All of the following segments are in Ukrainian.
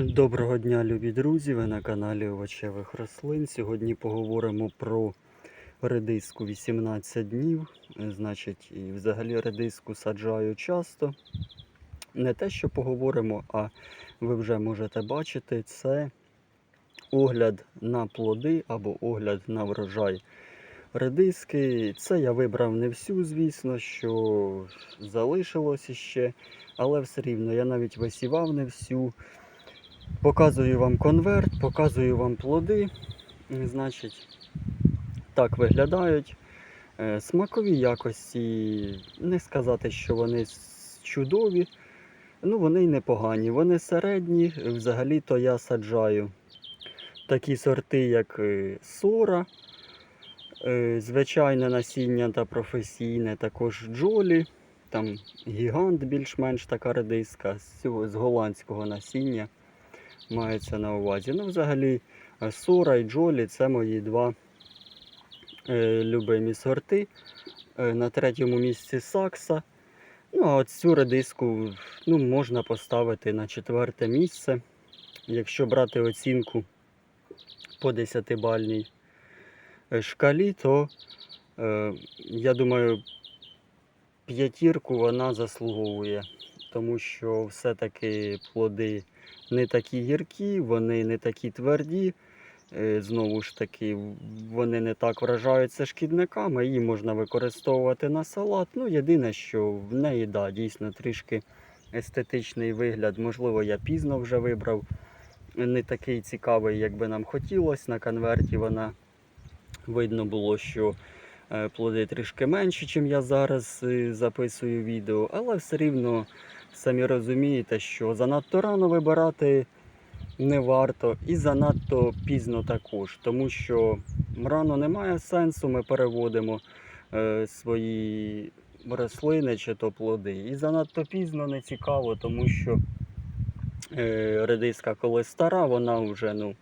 Доброго дня, любі друзі! Ви на каналі Овочевих рослин. Сьогодні поговоримо про редиску 18 днів. Е, Значить, і взагалі редиску саджаю часто. Не те, що поговоримо, а ви вже можете бачити, це огляд на плоди або огляд на врожай редиски. Це я вибрав не всю, звісно, що залишилось іще, але все рівно я навіть висівав не всю. Показую вам конверт, показую вам плоди. Значить, так виглядають. Е, Смакові якості, не сказати, що вони чудові. Ну, вони й непогані. Вони середні. Взагалі-то я саджаю такі сорти, як е, сора, е, звичайне насіння та професійне, також джолі, там гігант більш-менш така редиска з голландського насіння мається на увазі. Ну, взагалі, е, Сора і Джолі це мої два е, любимі сорти. Е, на третьому місці Сакса. Ну, а от цю редиску ну, можна поставити на четверте місце. Якщо брати оцінку по 10-бальній е, шкалі, то е, я думаю, п'ятірку вона заслуговує, тому що все-таки плоди не такі гіркі, вони не такі тверді. Е, Знову ж таки, вони не так вражаються шкідниками, її можна використовувати на салат. Ну, єдине, що в неї да, дійсно трішки естетичний вигляд. Можливо, я пізно вже вибрав. Не такий цікавий, як би нам хотілося. На конверті вона видно було, що е, плоди трішки менші, ніж я зараз е, записую відео, але все рівно самі розумієте, що занадто рано вибирати не варто і занадто пізно також, тому що рано немає сенсу, ми переводимо е, свої рослини чи то плоди. І занадто пізно не цікаво, тому що е, редиска, коли стара, вона вже ну,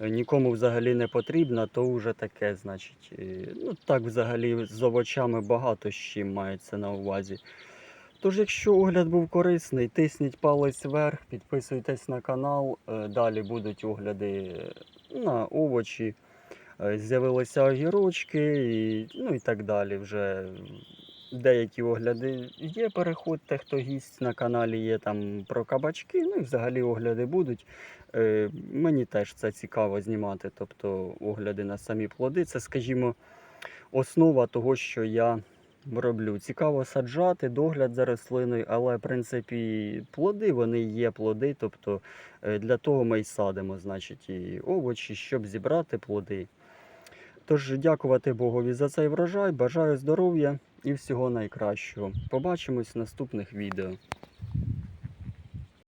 нікому взагалі не потрібна, то вже таке, значить. е, Ну так взагалі з овочами багато з чим мається на увазі. Тож, якщо огляд був корисний, тисніть палець вверх, підписуйтесь на канал. е, Далі будуть огляди на овочі. Е, З'явилися огірочки і, ну і так далі. Вже деякі огляди є. Переходьте, хто гість на каналі є там про кабачки. Ну і взагалі огляди будуть. Е, Мені теж це цікаво знімати. Тобто огляди на самі плоди. Це, скажімо, основа того, що я роблю. Цікаво саджати, догляд за рослиною, але в принципі плоди вони є плоди. Тобто е, для того ми й садимо, значить, і овочі, щоб зібрати плоди. Тож дякувати Богові за цей врожай. Бажаю здоров'я і всього найкращого. Побачимось в наступних відео.